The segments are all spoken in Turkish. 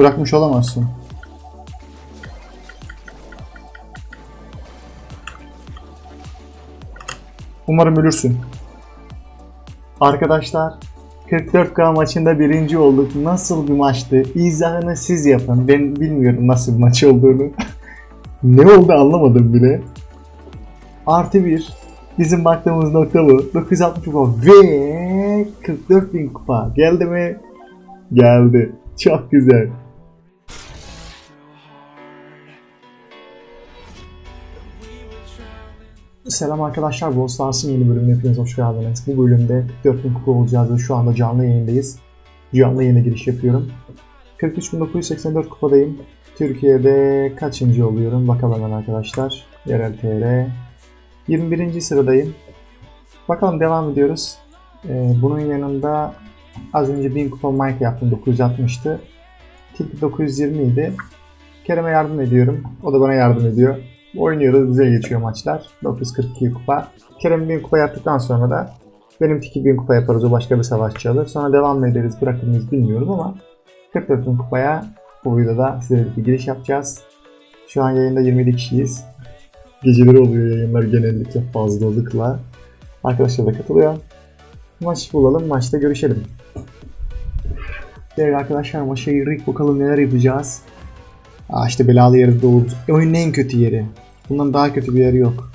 Bırakmış olamazsın. Umarım ölürsün. Arkadaşlar 44K maçında birinci olduk. Nasıl bir maçtı? İzahını siz yapın. Ben bilmiyorum nasıl bir maç olduğunu. ne oldu anlamadım bile. Artı bir. Bizim baktığımız nokta bu. 960 kupa ve 44 bin kupa. Geldi mi? Geldi. Çok güzel. Selam arkadaşlar, Brawl Stars'ın yeni bölümüne hepiniz hoş geldiniz. Bu bölümde 44 bin kupa olacağız ve şu anda canlı yayındayız. Canlı yayına giriş yapıyorum. 43.984 kupadayım. Türkiye'de kaçıncı oluyorum? Bakalım hemen arkadaşlar. Yerel TR. 21. sıradayım. Bakalım devam ediyoruz. Ee, bunun yanında az önce 1000 kupa Mike yaptım 960'tı. Tilki 920 idi. Kerem'e yardım ediyorum. O da bana yardım ediyor. Oynuyoruz. Güzel geçiyor maçlar. 942 kupa. Kerem 1000 kupa yaptıktan sonra da benim tiki 1000 kupa yaparız. O başka bir savaşçı alır. Sonra devam ederiz bırakır mıyız bilmiyorum ama 44 bin kupaya bu videoda size bir giriş yapacağız. Şu an yayında 27 kişiyiz. Geceleri oluyor yayınlar genellikle fazlalıkla. Arkadaşlar da katılıyor. Maç bulalım, maçta görüşelim. Değerli arkadaşlar maça girdik bakalım neler yapacağız. Aa işte belalı yeri doğuruz. E, oyunun en kötü yeri. Bundan daha kötü bir yeri yok.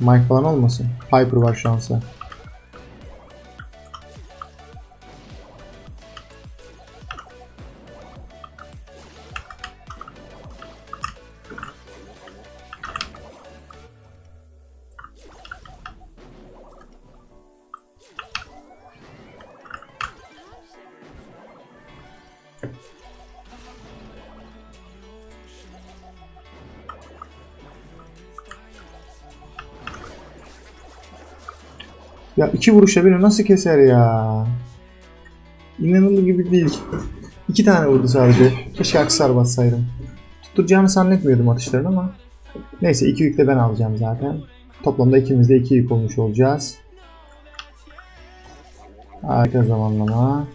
Mike falan olmasın. Piper var şansa. Ya iki vuruşa beni nasıl keser ya? İnanılır gibi değil. İki tane vurdu sadece. Keşke aksar bassaydım. Tutturacağını zannetmiyordum atışlarını ama. Neyse iki yük de ben alacağım zaten. Toplamda ikimiz de iki yük olmuş olacağız. Harika zamanlama.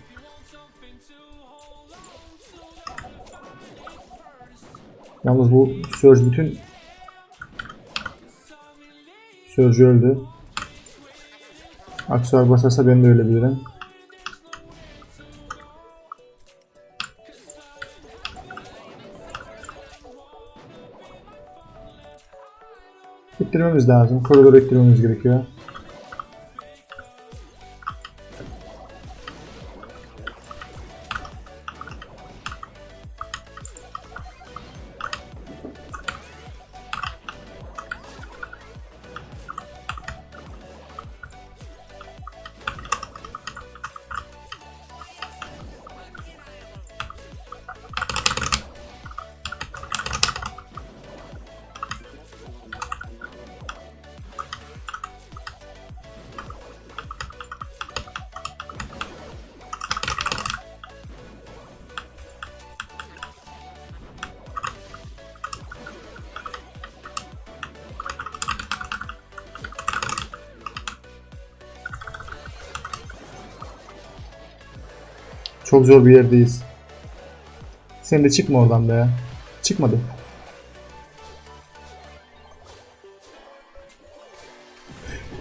Yalnız bu Surge bütün Surge öldü. Aksuar basarsa ben de ölebilirim. İttirmemiz lazım. Koridoru ittirmemiz gerekiyor. Çok zor bir yerdeyiz. Sen de çıkma oradan be. Çıkmadı.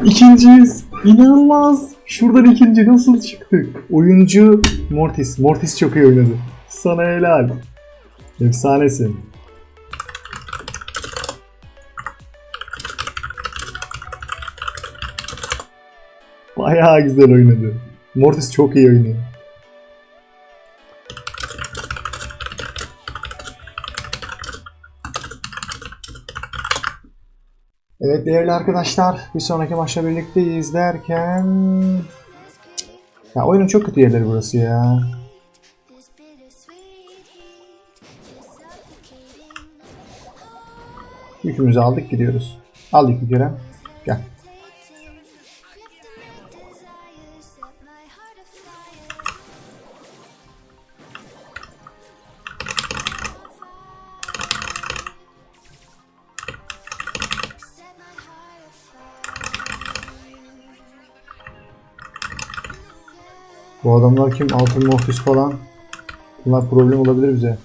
İkinciyiz. İnanılmaz. Şuradan ikinci nasıl çıktık? Oyuncu Mortis. Mortis çok iyi oynadı. Sana helal. Efsanesin. Bayağı güzel oynadı. Mortis çok iyi oynuyor. Evet değerli arkadaşlar bir sonraki maçla birlikteyiz derken ya oyunun çok kötü yerleri burası ya. Yükümüzü aldık gidiyoruz. Al yükü Kerem. Gel. Bu adamlar kim? Altın Morpheus falan. Bunlar problem olabilir bize.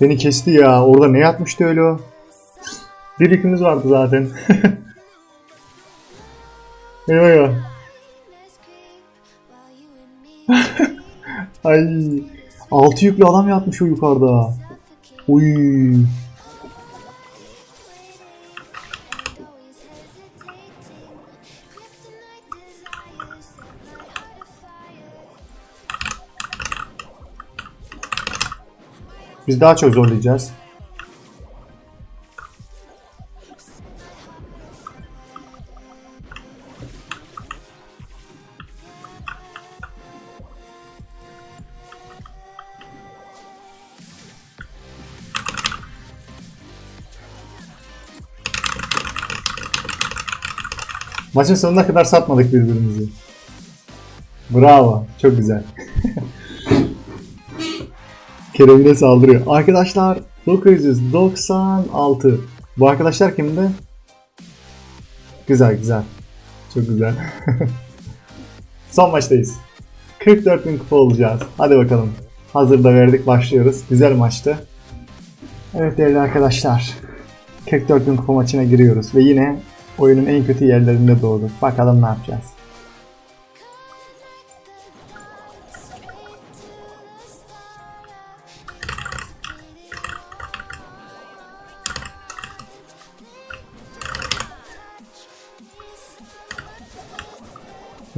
Beni kesti ya. Orada ne yapmıştı öyle o? Bir yükümüz vardı zaten. eyvah eyvah. Ay. Altı yüklü adam yatmış o yukarıda. Uy. Biz daha çok zorlayacağız. Maçın sonuna kadar satmadık birbirimizi. Bravo. Çok güzel. Kerem saldırıyor. Arkadaşlar 996. Bu arkadaşlar kimdi? Güzel güzel. Çok güzel. Son maçtayız. 44 bin kupa olacağız. Hadi bakalım. Hazırda verdik başlıyoruz. Güzel maçtı. Evet değerli arkadaşlar. 44 bin kupa maçına giriyoruz. Ve yine oyunun en kötü yerlerinde doğduk. Bakalım ne yapacağız.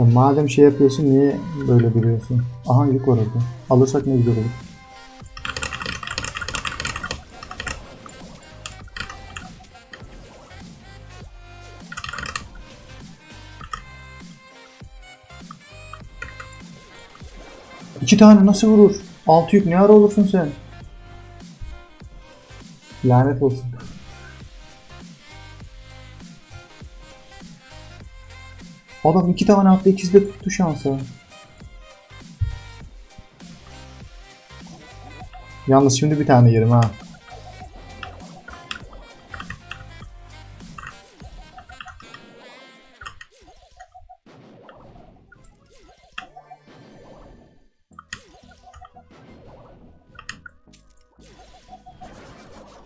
Ya madem şey yapıyorsun niye böyle duruyorsun? Aha yük var orada. Alırsak ne güzel olur. İki tane nasıl vurur? Altı yük ne ara olursun sen? Lanet olsun. Adam iki tane attı ikisi de tuttu şansa. Yalnız şimdi bir tane yerim ha.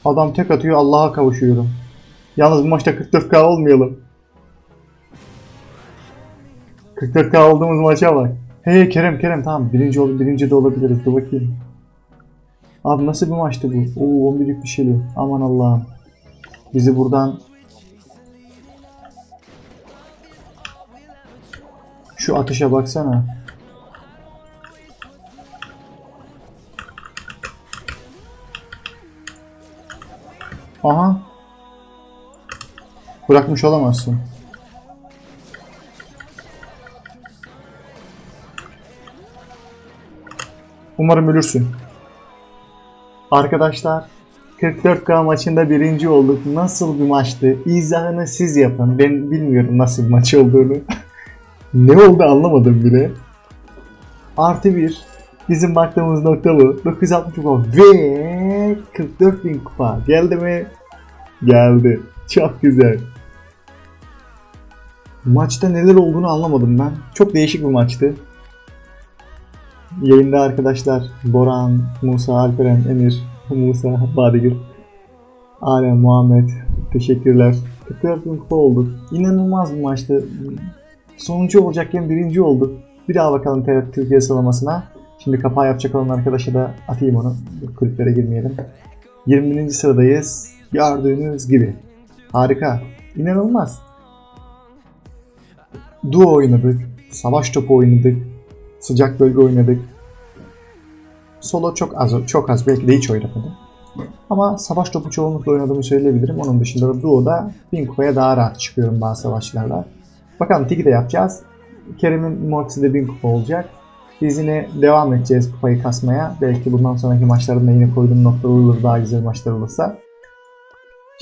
Adam tek atıyor Allah'a kavuşuyorum. Yalnız bu maçta 44k olmayalım. 44k olduğumuz maça bak. Hey Kerem Kerem tamam birinci ol birinci de olabiliriz dur bakayım. Abi nasıl bir maçtı bu? Oo 11'lik bir şeyli. Aman Allah'ım. Bizi buradan Şu atışa baksana. Aha. Bırakmış olamazsın. Umarım ölürsün. Arkadaşlar 44K maçında birinci olduk. Nasıl bir maçtı? İzahını siz yapın. Ben bilmiyorum nasıl bir maç olduğunu. ne oldu anlamadım bile. Artı bir. Bizim baktığımız nokta bu. 960 kupa ve 44 bin kupa. Geldi mi? Geldi. Çok güzel. Maçta neler olduğunu anlamadım ben. Çok değişik bir maçtı. Yayında arkadaşlar Boran, Musa, Alperen, Emir, Musa, Badigül, Alem, Muhammed teşekkürler. 44 bin kupa olduk. İnanılmaz bir maçtı. Sonuncu olacakken birinci olduk. Bir daha bakalım Türkiye sıralamasına. Şimdi kapağı yapacak olan arkadaşa da atayım onu. Kulüplere girmeyelim. 20. sıradayız. Gördüğünüz gibi. Harika. İnanılmaz. Duo oynadık. Savaş topu oynadık. Sıcak bölge oynadık. Solo çok az, çok az belki de hiç oynamadım. Ama savaş topu çoğunlukla oynadığımı söyleyebilirim. Onun dışında da Duo'da 1000 kupaya daha rahat çıkıyorum bazı savaşlarla. Bakalım Tiki de yapacağız. Kerem'in Mortis'i de 1000 kupa olacak. Biz yine devam edeceğiz kupayı kasmaya. Belki bundan sonraki maçlarında yine koyduğum noktalar olur daha güzel maçlar olursa.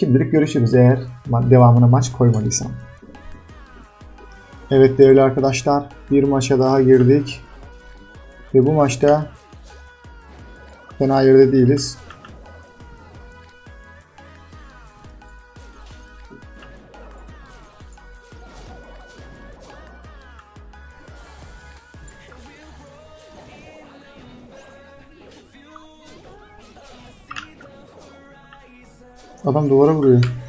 Şimdilik görüşürüz eğer devamına maç koymadıysam. Evet değerli arkadaşlar bir maça daha girdik. Ve bu maçta fena yerde değiliz. Adam duvara vuruyor.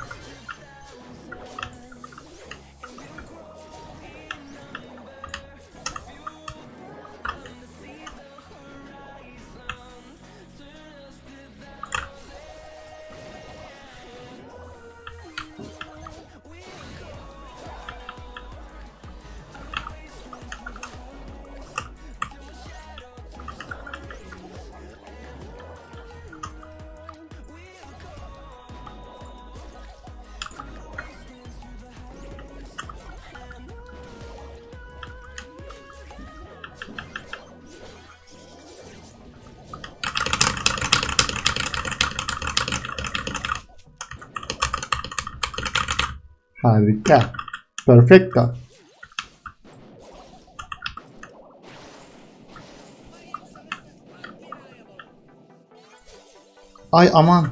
Harika. Perfecto. Ay aman.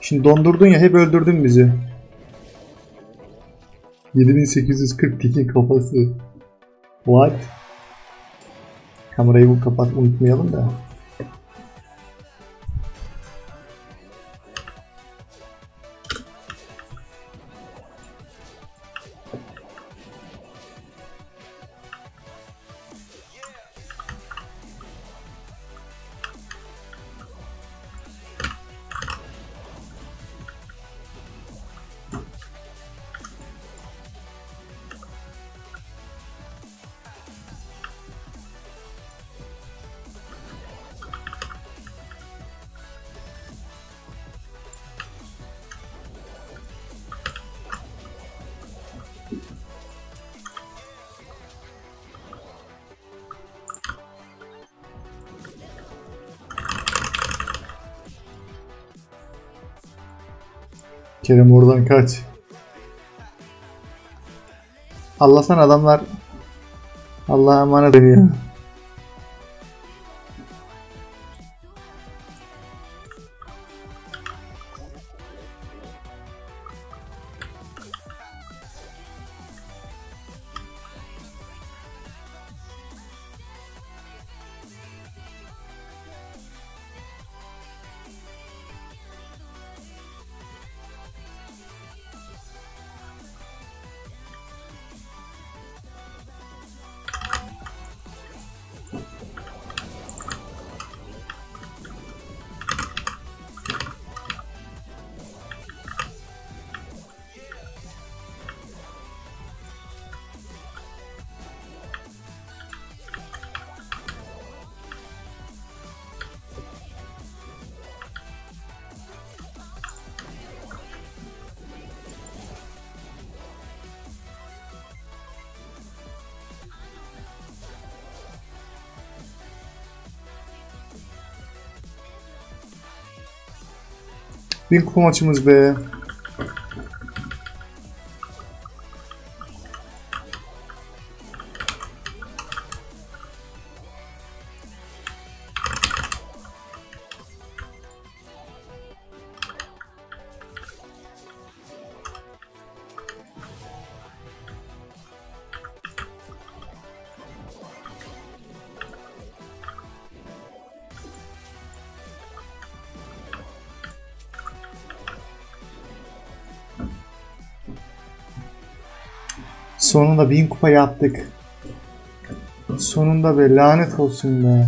Şimdi dondurdun ya hep öldürdün bizi. 7842 kafası. What? Kamerayı bu kapat unutmayalım da. Kerem oradan kaç. Allah'tan adamlar Allah'a emanet ediyor. Bin kupa maçımız be. Sonunda bin kupa yaptık. Sonunda be lanet olsun be.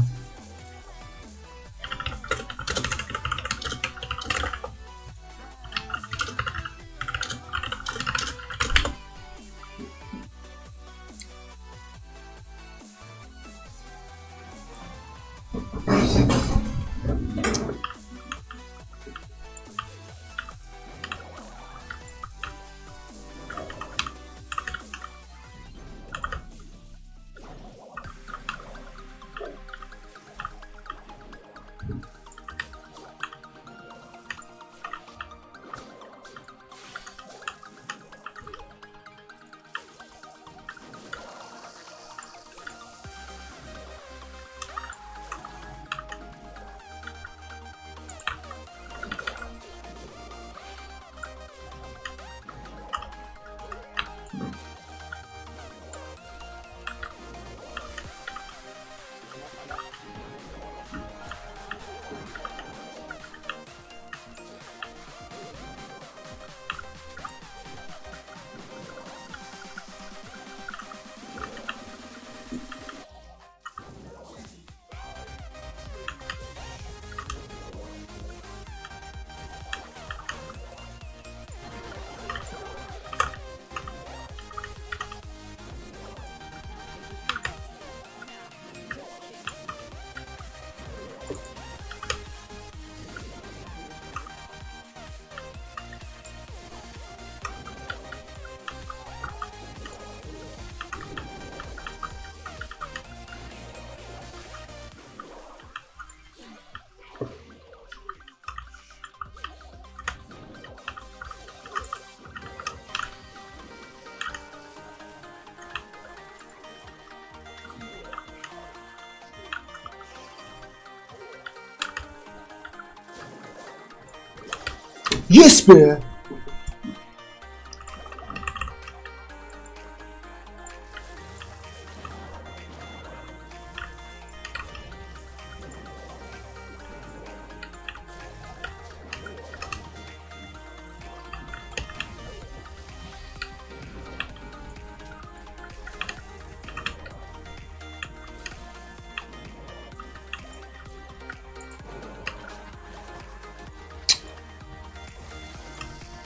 Yes be!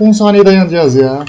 On saniye dayanacağız ya.